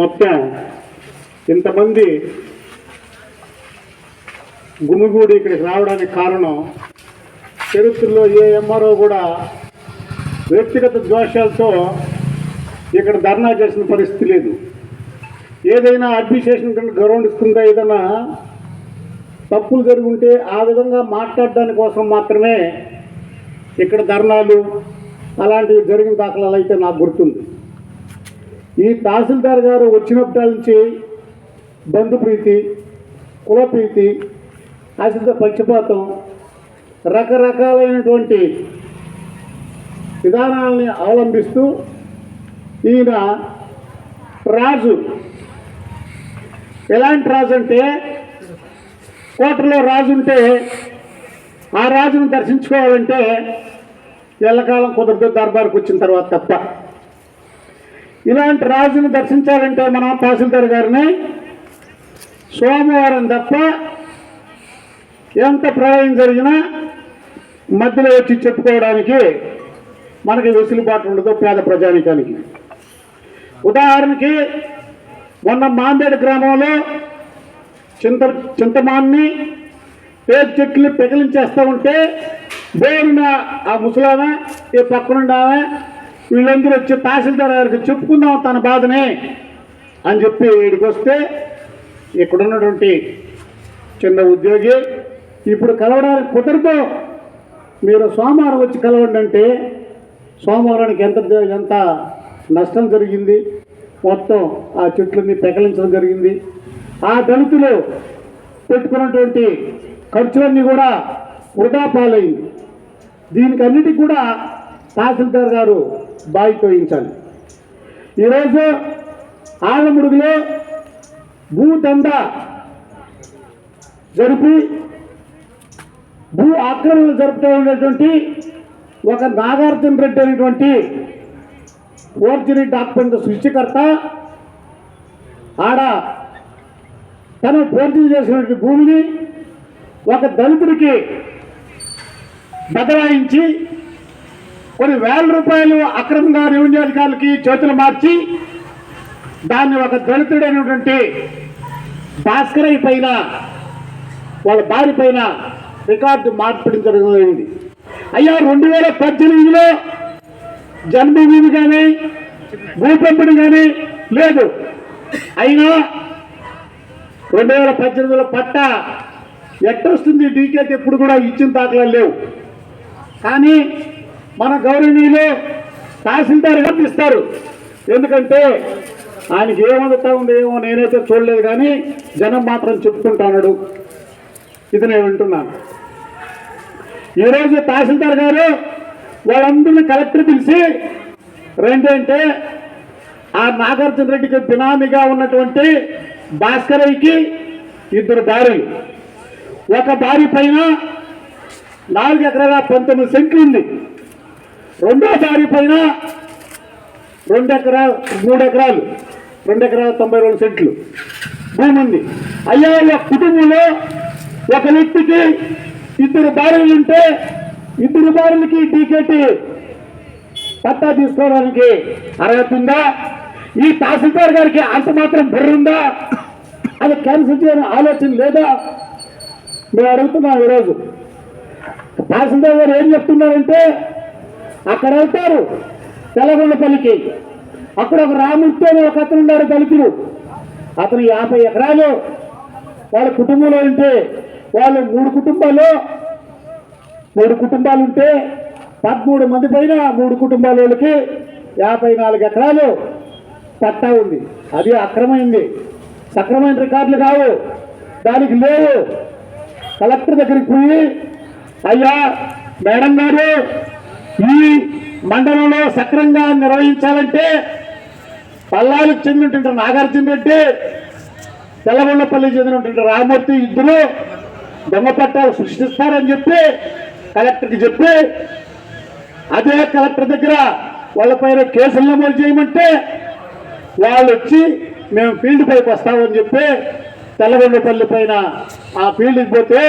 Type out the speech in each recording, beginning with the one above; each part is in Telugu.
మొత్తం ఇంతమంది గుమిగూడి ఇక్కడికి రావడానికి కారణం చరిత్రలో ఏ ఎంఆర్ఓ కూడా వ్యక్తిగత దోషాలతో ఇక్కడ ధర్నా చేసిన పరిస్థితి లేదు. ఏదైనా అడ్మినిస్ట్రేషన్ కింద గౌరవిస్తుందా ఏదైనా తప్పులు జరుగుంటే ఆ విధంగా మాట్లాడడాని కోసం మాత్రమే ఇక్కడ ధర్నాలు అలాంటివి జరిగిన దాఖలాలు అయితే నాకు గుర్తుంది. ఈ తహసీల్దార్ గారు వచ్చినప్పటి నుంచి బంధుప్రీతి కులప్రీతి అసిద్ధ పక్షపాతం రకరకాలైనటువంటి విధానాలని అవలంబిస్తూ ఈయన రాజు. ఎలాంటి రాజు అంటే కోటలో రాజు ఉంటే ఆ రాజును దర్శించుకోవాలంటే ఎల్లకాలం కుదరదు దర్బార్కి వచ్చిన తర్వాత తప్ప. ఇలాంటి రాజుని దర్శించాలంటే మనం తహసీల్దార్ గారిని సోమవారం తప్ప ఎంత ప్రళయం జరిగినా మధ్యలో వచ్చి చెప్పుకోవడానికి మనకి వెసులుబాటు ఉండదు పేద ప్రజానికానికి. ఉదాహరణకి మొన్న మాంబేడు గ్రామంలో చింత చింతమాన్ని పేరు చెట్లు పెకిలించేస్తూ ఉంటే బోరున ఆ ముసలామె ఈ పక్కనుండి వీళ్ళందరూ వచ్చి తహసీల్దార్ గారికి చెప్పుకుందాం తన బాధనే అని చెప్పి ఇక్కడికి వస్తే ఇక్కడున్నటువంటి చిన్న ఉద్యోగి ఇప్పుడు కలవడానికి కుదరదు. మీరు సోమవారం వచ్చి కలవండి అంటే సోమవారానికి ఎంత ఎంత నష్టం జరిగింది మొత్తం ఆ చెట్లని పెకలించడం జరిగింది. ఆ దళితులు పెట్టుకున్నటువంటి ఖర్చులన్నీ కూడా వృధా పాలైంది. దీనికి అన్నిటికీ కూడా తహసీల్దార్ గారు బాధ్యత వహించాలి ఈరోజు ఆలముడుగులో భూదంద జరిపి భూ ఆక్రమణలు జరుపుతూ ఉన్నటువంటి ఒక నాగార్జున రెడ్డి అనేటువంటి ఫోర్జరీ డాక్యుమెంట్ సృష్టికర్త ఆడ తను ఫోర్జరీ చేసినటువంటి భూమిని ఒక దళితుడికి బదలాయించి కొన్ని వేల రూపాయలు అక్రమంగా రెవెన్యూ అధికారులకి చేతులు మార్చి దాన్ని ఒక దళితుడైనటువంటి భాస్కరయ్య పైన వాళ్ళ భార్య పైన రికార్డు మార్పిడి జరిగింది. అయ్యా రెండు వేల పద్దెనిమిదిలో జన్మభూమి కానీ భూపంపిణి కానీ లేదు. అయినా రెండు వేల పద్దెనిమిదిలో పట్ట ఎట్టొస్తుంది డీకేట్ ఎప్పుడు కూడా ఇచ్చిన దాఖలా లేవు. కానీ మన గౌరవనీయులు తహసీల్దార్ గారు ఇస్తారు. ఎందుకంటే ఆయనకి ఏమందుతా ఉందేమో నేనైతే చూడలేదు కానీ జనం మాత్రం చెప్పుకుంటాడు ఇది నేను వింటున్నాను. ఈరోజు తహసీల్దార్ గారు వాళ్ళందరినీ కలెక్టర్ పిలిచి రెండంటే ఆ నాగార్జున రెడ్డికి బినామీగా ఉన్నటువంటి భాస్కరయ్యకి ఇద్దరు భార్యలు. ఒక భార్య పైన నాలుగు ఎకరాల పంతొమ్మిది సెంట్లు ఉంది. రెండోసారి పైన రెండు ఎకరాలు మూడు ఎకరాలు రెండు ఎకరాల తొంభై రెండు సెంట్లు భూమి ఉంది. అయ్యా ఒక కుటుంబంలో ఒక వ్యక్తికి ఇద్దరు భార్యలు ఉంటే ఇద్దరు భార్యలకి టీకెట్ పట్టా తీసుకోవడానికి అర్హత ఉందా? ఈ తహసీల్దార్ గారికి అంత మాత్రం బుర్ర అది క్యాన్సిల్ చేయని ఆలోచన లేదా? మేము అడుగుతున్నాం ఈరోజు. తహసీల్దార్ గారు ఏం చెప్తున్నారంటే అక్కడ వెళ్తారు. తెల్లగొండపల్లికి అక్కడ ఒక రామూర్తి ఒక అతను ఉన్నాడు దళితులు అతను యాభై ఎకరాలు వాళ్ళ కుటుంబంలో ఉంటే వాళ్ళు మూడు కుటుంబాలు మూడు కుటుంబాలు ఉంటే పదమూడు మంది పైన మూడు కుటుంబాల వాళ్ళకి యాభై నాలుగు ఎకరాలు పట్టా ఉంది. అది అక్రమైంది. సక్రమైన రికార్డులు కావు. దానికి లేవు. కలెక్టర్ దగ్గరికి పోయి అయ్యా మేడం గారు ఈ మండలంలో సక్రంగా నిర్వహించాలంటే పల్లాలకు చెందినటువంటి నాగార్జున రెడ్డి తెల్లగొండపల్లి చెందినటువంటి రామూర్తి ఇద్దరు దొంగ పట్టాలు సృష్టిస్తారని చెప్పి కలెక్టర్కి చెప్పి అదే కలెక్టర్ దగ్గర వాళ్ళ పైన కేసులు నమోదు చేయమంటే వాళ్ళు వచ్చి మేము ఫీల్డ్ పైకి వస్తామని చెప్పి తెల్లగొండపల్లి పైన ఆ ఫీల్డ్కి పోతే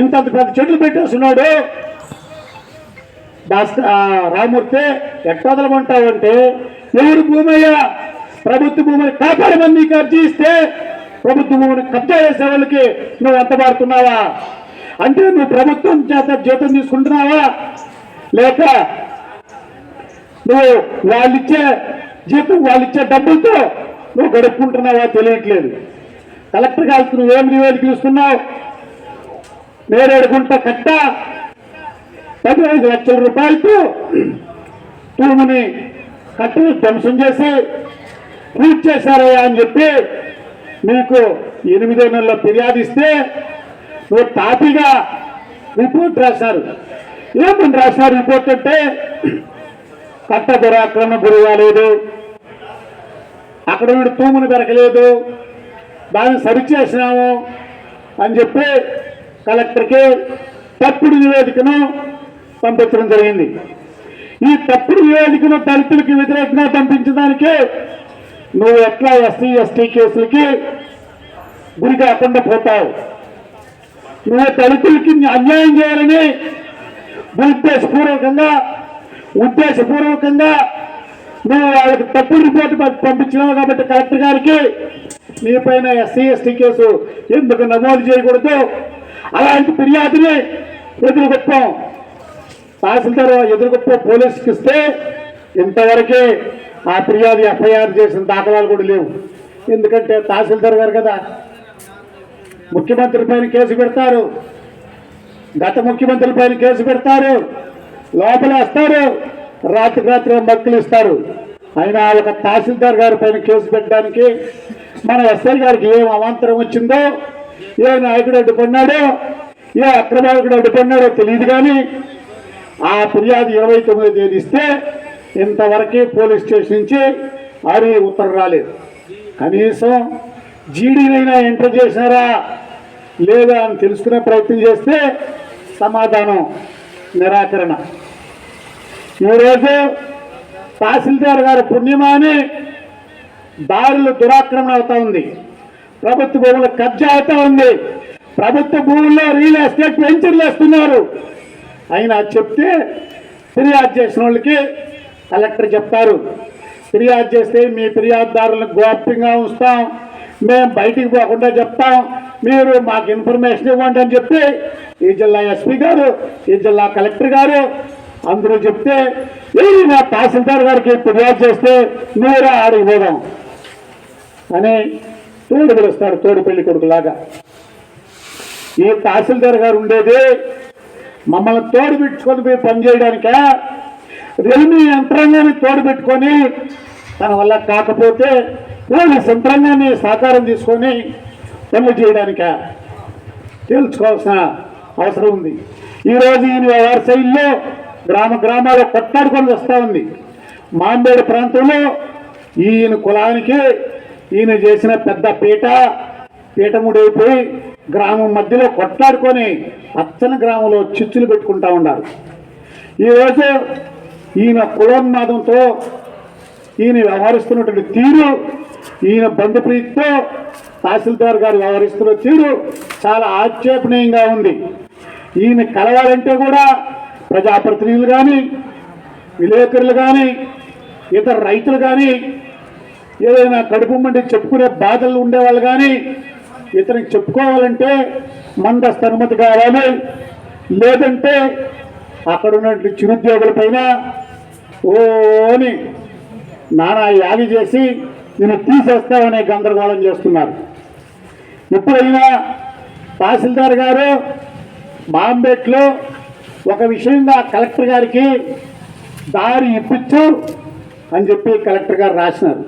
ఇంత పెద్ద చెట్లు పెట్టేస్తున్నాడు. డాక్టర్ ఆ రామూర్తి ఎట్టదలమంటావంటే ఎవరు భూమయ్య ప్రభుత్వ భూమిని కాపాడమని నీకు అర్జీ ఇస్తే ప్రభుత్వ భూమిని కబ్జా చేసే వాళ్ళకి నువ్వు అంతబారుతున్నావా అంటే నువ్వు ప్రభుత్వం చేత జీతం తీసుకుంటున్నావా? లేక నువ్వు వాళ్ళిచ్చే జీతం వాళ్ళిచ్చే డబ్బులతో నువ్వు గడుపుకుంటున్నావా తెలియట్లేదు. కలెక్టర్ కాల్సి నువ్వేం నివేదిక ఇస్తున్నావు? నేరేడుకుంటా కట్ట పదిహేను లక్షల రూపాయలతో భూమిని కట్టని ధ్వంసం చేసి పూజ చేశారయ్యా అని చెప్పి నీకు ఎనిమిదో నెలల ఫిర్యాదు ఇస్తే నువ్వు తాపిగా రిపోర్ట్ రాశారు. ఏమని రాశారు రిపోర్ట్ అంటే కట్ట దురాక్రమణ గురి కాలేదు అక్కడ నుండి తూమును పెరగలేదు దాన్ని సరిచేసినాము అని చెప్పి కలెక్టర్కి తప్పుడు నివేదికను పంపించడం జరిగింది. ఈ తప్పుడు నివేదికను దళితులకి వ్యతిరేకంగా పంపించడానికే నువ్వు ఎట్లా ఎస్సీ ఎస్టీ కేసులకి గురి కాకుండా పోతావు? నువ్వు దళితులకి అన్యాయం చేయాలని ఉద్దేశపూర్వకంగా ఉద్దేశపూర్వకంగా నువ్వు వాళ్ళకి తప్పుడు రిపోర్ట్ పంపించినావు కాబట్టి కలెక్టర్ గారికి మీ పైన ఎస్సీ ఎస్టీ కేసు ఎందుకు నమోదు చేయకూడదు? అలాంటి ఫిర్యాదుని ఎదురుగొప్పం తహసీల్దార్ ఎదురుగొప్ప పోలీసుకి ఇస్తే ఇంతవరకే ఆ ఫిర్యాదు ఎఫ్ఐఆర్ చేసిన దాఖలాలు కూడా లేవు. ఎందుకంటే తహసీల్దార్ గారు కదా ముఖ్యమంత్రి పైన కేసు పెడతారు. గత ముఖ్యమంత్రి పైన కేసు పెడతారు. లోపల వస్తారు. రాత్రి రాత్రి మక్కులు ఇస్తారు. అయినా ఒక తహసీల్దార్ గారి పైన కేసు పెట్టడానికి మన ఎస్ఐ గారికి ఏం అవాంతరం వచ్చిందో ఏ నాయకుడు అడ్డుకున్నాడో ఏ అక్రమాయకుడు అడ్డుకున్నాడో తెలియదు కానీ ఆ ఫిర్యాదు ఇరవై తొమ్మిది తేదీ ఇస్తే ఇంతవరకు పోలీస్ స్టేషన్ నుంచి అరి ఉత్తరం రాలేదు. కనీసం జీడీనైనా ఎంటర్ చేసినారా లేదా అని తెలుసుకునే ప్రయత్నం చేస్తే సమాధానం నిరాకరణ. ఈరోజు తహసీల్దార్ గారి పుణ్యమాని దారులు దురాక్రమణ అవుతా ఉంది. ప్రభుత్వ భూముల కబ్జా అవుతా ఉంది. ప్రభుత్వ భూముల్లో రియల్ ఎస్టేట్ వెంచర్లు వేస్తున్నారు. అయినా చెప్తే ఫిర్యాదు చేసిన వాళ్ళకి కలెక్టర్ చెప్తారు. ఫిర్యాదు చేస్తే మీ ఫిర్యాదుదారులను గోప్యంగా ఉంచుతాం. మేము బయటికి పోకుండా చెప్తాం. మీరు మాకు ఇన్ఫర్మేషన్ ఇవ్వండి అని చెప్పి ఈ జిల్లా ఎస్పీ గారు ఈ జిల్లా కలెక్టర్ గారు అందరూ చెప్తే ఏది నా తహసీల్దార్ గారికి ఫిర్యాదు చేస్తే మీరే ఆడికి పోదాం అని తోడు పిలుస్తారు తోడు పెళ్ళి కొడుకులాగా. ఈ తహసీల్దార్ గారు ఉండేది మమ్మల్ని తోడు పెట్టుకొని పోయి పనిచేయడానికే? రెవెన్యూ యంత్రాంగాన్ని తోడు పెట్టుకొని తన వల్ల కాకపోతే పోలీస్ యంత్రాంగాన్ని సహకారం తీసుకొని పనులు చేయడానిక? తేల్చుకోవాల్సిన అవసరం ఉంది. ఈరోజు ఈయన వ్యవహార శైలిలో గ్రామ గ్రామాల్లో కొట్టాడుకొని వస్తూ ఉంది. మాంబేడు ప్రాంతంలో ఈయన కులానికి ఈయన చేసిన పెద్ద పీట పీఠముడైపోయి గ్రామం మధ్యలో కొట్లాడుకొని పచ్చని గ్రామంలో చిచ్చులు పెట్టుకుంటా ఉన్నారు. ఈరోజు ఈయన కులోన్మాదంతో ఈయన వ్యవహరిస్తున్నటువంటి తీరు ఈయన బంధుప్రీతితో తహసీల్దార్ గారు వ్యవహరిస్తున్న తీరు చాలా ఆక్షేపణీయంగా ఉంది. ఈయన కలవాలంటే కూడా ప్రజాప్రతినిధులు కానీ విలేకరులు కానీ ఇతర రైతులు కానీ ఏదైనా కడుపు మండి చెప్పుకునే బాధలు ఉండేవాళ్ళు కానీ ఇతనికి చెప్పుకోవాలంటే మందస్తు అనుమతి కావాలి. లేదంటే అక్కడ ఉన్నటువంటి చిరుద్యోగుల పైన ఓని నానా యాగి చేసి నేను తీసేస్తామనే గందరగోళం చేస్తున్నారు. ఎప్పుడైనా తహసీల్దార్ గారు బాంబేట్లో ఒక విషయంగా కలెక్టర్ గారికి దారి ఇప్పించు అని చెప్పి కలెక్టర్ గారు రాసినారు.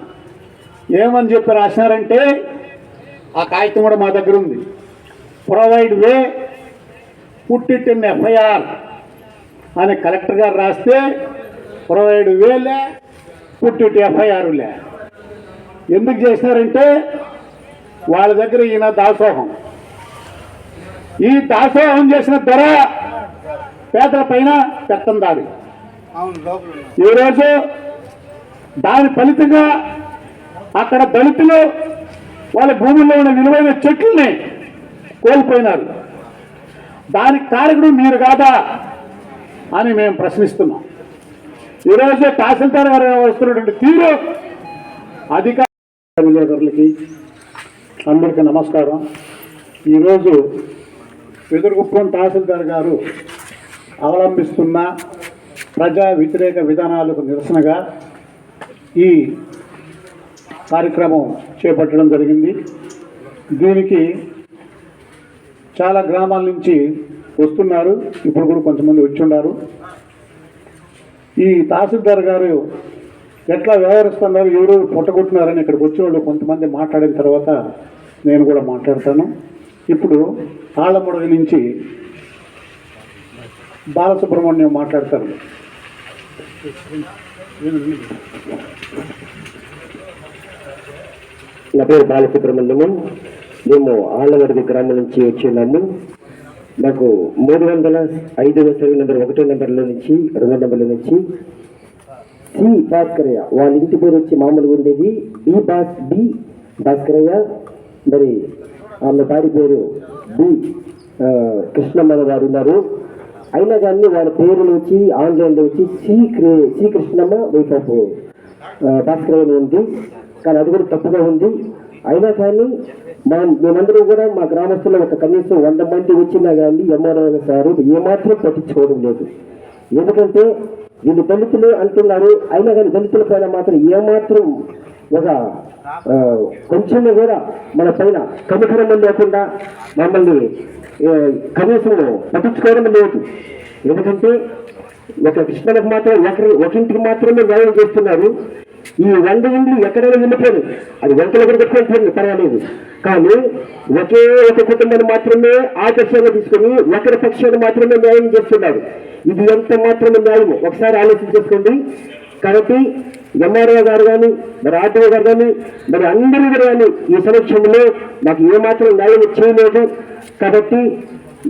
ఏమని చెప్పి రాసినారంటే ఆ కాగితం కూడా మా దగ్గర ఉంది. Provide we put it in FIR అని కలెక్టర్ గారు రాస్తే ప్రొవైడ్ వేలే పుట్ ఇట్ ఎఫ్ఐఆర్లే ఎందుకు చేసినారంటే వాళ్ళ దగ్గర ఈయన దాసోహం. ఈ దాసోహం చేసిన ధర పేదల పైన ఉన్నారు. ఈరోజు దాని ఫలితంగా అక్కడ దళితులు వాళ్ళ భూముల్లో ఉన్న విలువైన చెట్లని కోల్పోయినారు. దానికి కారకుడు మీరు కాదా అని మేము ప్రశ్నిస్తున్నాం. ఈరోజు తహసీల్దార్ గారు వస్తున్నటువంటి తీరు అధికార విలేకరులకి అందరికీ నమస్కారం. ఈరోజు వెదురుగుప్పం తహసీల్దార్ గారు అవలంబిస్తున్న ప్రజా వ్యతిరేక విధానాలకు నిరసనగా ఈ కార్యక్రమం చేపట్టడం జరిగింది. దీనికి చాలా గ్రామాల నుంచి వస్తున్నారు. ఇప్పుడు కూడా కొంతమంది వచ్చి ఉన్నారు. ఈ తహసీల్దార్ గారు ఎట్లా వ్యవహరిస్తున్నారు ఎవరు పుట్టగొట్టినారని ఇక్కడికి వచ్చిన వాళ్ళు కొంతమంది మాట్లాడిన తర్వాత నేను కూడా మాట్లాడతాను. ఇప్పుడు తాళ్ళముడగ నుంచి బాలసుబ్రహ్మణ్యం మాట్లాడతారు. నా పేరు బాలసుబ్రహ్మణ్యము. మేము ఆళ్ళగడ్డ గ్రామం నుంచి వచ్చినాము నాకు మూడు వందల ఐదు సెవెన్ నెంబర్ ఒకటో నెంబర్లో నుంచి రెండో నెంబర్లో నుంచి సి భాస్కరయ్య వాళ్ళ ఇంటి పేరు వచ్చి మామూలుగా ఉండేది. బి భాస్ బి భాస్కరయ్య మరి ఆమె భార్య పేరు బి కృష్ణమ్మ గారు ఉన్నారు. అయినా కానీ వాళ్ళ పేర్లు వచ్చి ఆన్లైన్లో వచ్చి సి క్రే సి కృష్ణమ్మ వైఫ్ ఆఫ్ భాస్కరయ్య ఉంది. కానీ అది కూడా తప్పుగా ఉంది. అయినా కానీ మా మేమందరం కూడా మా గ్రామస్తులు ఒక కనీసం వంద మంది వచ్చినా కానీ ఎంఆర్ఓ సారు ఏమాత్రం పట్టించుకోవడం లేదు. ఎందుకంటే వీళ్ళు దళితులు అంటున్నారు. అయినా కానీ దళితుల పైన మాత్రం ఏమాత్రం ఒక కొంచెం కూడా మన పైన కనికరమం లేకుండా మమ్మల్ని కనీసం పట్టించుకోవడం లేదు. ఎందుకంటే ఒక కృష్ణులకు మాత్రం ఒకరి ఒకింటికి మాత్రమే న్యాయం చేస్తున్నారు. ఈ వంద ఇండ్లు ఎక్కడైనా వెళ్ళిపోదు అది వంకలు ఎక్కడ పెట్టుకుంటుంది పర్వాలేదు. కానీ ఒకే ఒక కుటుంబాన్ని మాత్రమే ఆదర్శంగా తీసుకొని ఒకరి పక్షాన్ని మాత్రమే న్యాయం చేస్తున్నారు. ఇది ఎంత మాత్రమే న్యాయం ఒకసారి ఆలోచించేసుకోండి కాబట్టి ఎంఆర్ఓ గారు కానీ మరి ఆర్టీఓ గారు కానీ మరి అందరూ కానీ ఈ సమక్షంలో నాకు ఏమాత్రం న్యాయం చేయలేదు. కాబట్టి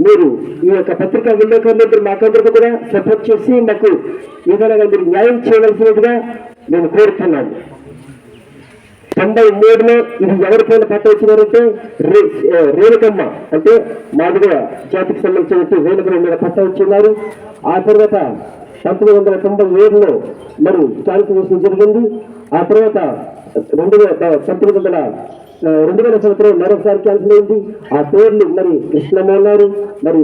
మీరు ఈ యొక్క పత్రికా విలేకరులందరూ మాకందరికీ కూడా సపోర్ట్ చేసి మాకు ఏదైనా మీరు న్యాయం చేయవలసినట్టుగా నేను కోరుతున్నాను తొంభై మూడులో ఇది ఎవరిపైన పట్ట వచ్చినారంటే రే- రేణుకమ్మ. అంటే మాదిగ జాతికి సంబంధించినట్టు రేణుకమ్మ మీద పట్ట వచ్చిన్నారు ఆ తర్వాత పంతొమ్మిది వందల తొంభై ఏడులో మరి ట్రాన్స్ఫర్మేషన్ జరిగింది. ఆ తర్వాత రెండు వేల పంతొమ్మిది వందల రెండు వేల సంవత్సరం మరొకసారి క్యాన్సిల్ అయింది. ఆ పేర్లు మరి కృష్ణమ్మ ఉన్నారు మరి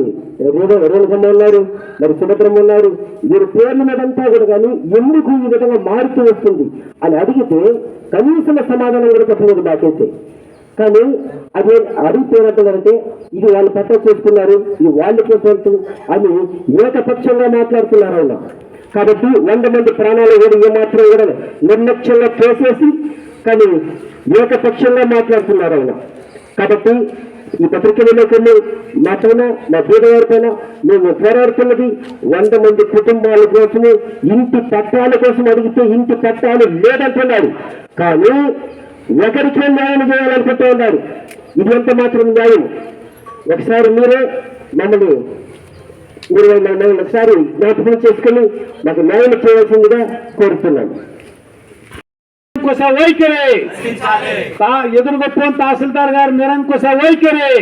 రేణు రేణుకమ్మ ఉన్నారు మరి సుభద్రమ్మ ఉన్నారు వీరి పేర్ల మీదంతా కూడా కానీ ఎందుకు ఈ విధంగా మారుతూ వస్తుంది అని అడిగితే కనీసం సమాధానం కూడా చెప్పలేదు నాకైతే కానీ అది అడిగిపోయినట్టుందంటే ఇది వాళ్ళు పట్ట చేసుకున్నారు ఇది వాళ్ళ కోసం అని ఏకపక్షంగా మాట్లాడుతున్నారు ఆయన. కాబట్టి వంద మంది ప్రాణాలు కూడా ఏమాత్రం కూడా నిర్లక్ష్యంగా చేసేసి కానీ ఏకపక్షంగా మాట్లాడుతున్నారు ఆయన. కాబట్టి ఈ పత్రిక విలేకరులు మా పైన మా బీదవారి పైన మేము పోరాడుతున్నది వంద మంది కుటుంబాల కోసమే ఇంటి పట్టాల కోసం అడిగితే ఇంటి పట్టాలు లేదంటున్నారు. కానీ ఒకరికే న్యాయం చేయాలనుకుంటూ ఉన్నారు. ఇది ఎంత మాత్రం న్యాయం? ఒకసారి మీరే మమ్మల్ని మీరు ఒకసారి జ్ఞాపకం చేసుకుని మాకు న్యాయం చేయవలసిందిగా కోరుతున్నాను. నిరంకుశ వైఖరి. ఎదురుగుప్పం తహసీల్దార్ గారు నిరంకుశ వైఖరి.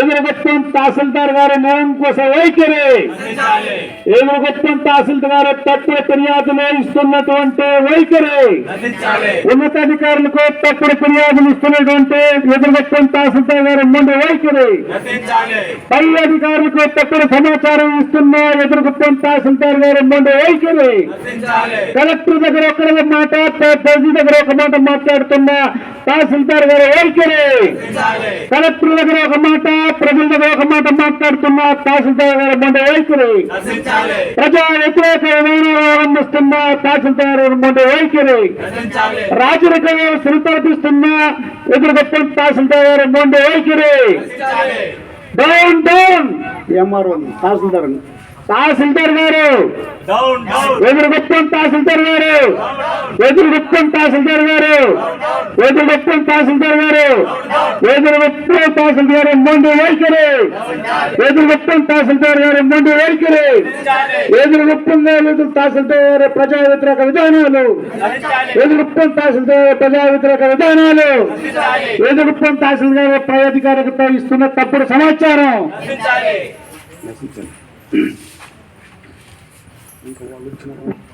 ఎదురుగుప్పం తహసీల్దార్ గారు నిరంకుశ వైఖరి. ఎదురుగుప్పం తహసీల్దార్ తప్పుడు ఫిర్యాదులు ఇస్తున్నటువంటి వైఖరి. ఉన్నతాధికారులకు తప్పుడు ఫిర్యాదులు ఇస్తున్నటువంటి ఎదురుగుప్పం తహసీల్దార్ గారు ముందు వైఖరి. పై అధికారులకు తప్పుడు సమాచారం ఇస్తున్న ఎదురుగుప్పం తహసీల్దార్ గారు ముందు వైఖరి. కలెక్టర్ దగ్గర ఒక మాట ప్రజల దగ్గర ఒక మాట మాట్లాడుతున్న తహసీల్దార్ గారు వైఖరి కలెక్టర్ దగ్గర ఒక మాట ప్రజల దగ్గర ఒక మాట మాట్లాడుతున్న తహసీల్దార్ గారు ముందు వైఖరి ప్రజా వ్యతిరేక అవలంబిస్తున్న తహసీల్దార్ గారు ముందు వైఖరి రాజరిక వ్యవస్థను తలపిస్తున్న ఎదురుగొప్పం తహసీల్దార్ గారు ముందు వైఖరి down down MRO tahsildar tahsildar గారు! ఎదురుగుప్పం తహసీల్దార్ గారు! ఎదురుగుప్పం తహసీల్దార్ గారు! ఎదురుగుప్పం తహసీల్దార్ గారు! ఎదురుగుప్పం తహసీల్దార్ గారు ముందు వైఖరి ఎదురుగుప్పం తహసీల్దార్ గారు ముందు వైఖరి ఎదురుగుప్పం గారు తహసీల్దార్ గారు ప్రజా వ్యతిరేక విధానాలు! ఎదురుగుప్పం తహసీల్దార్ గారు ప్రజా వ్యతిరేక విధానాలు! ఎదురుగుప్పం తహసీల్దార్ గారు పై ఇస్తున్న తప్పుడు సమాచారం! 你给我 can.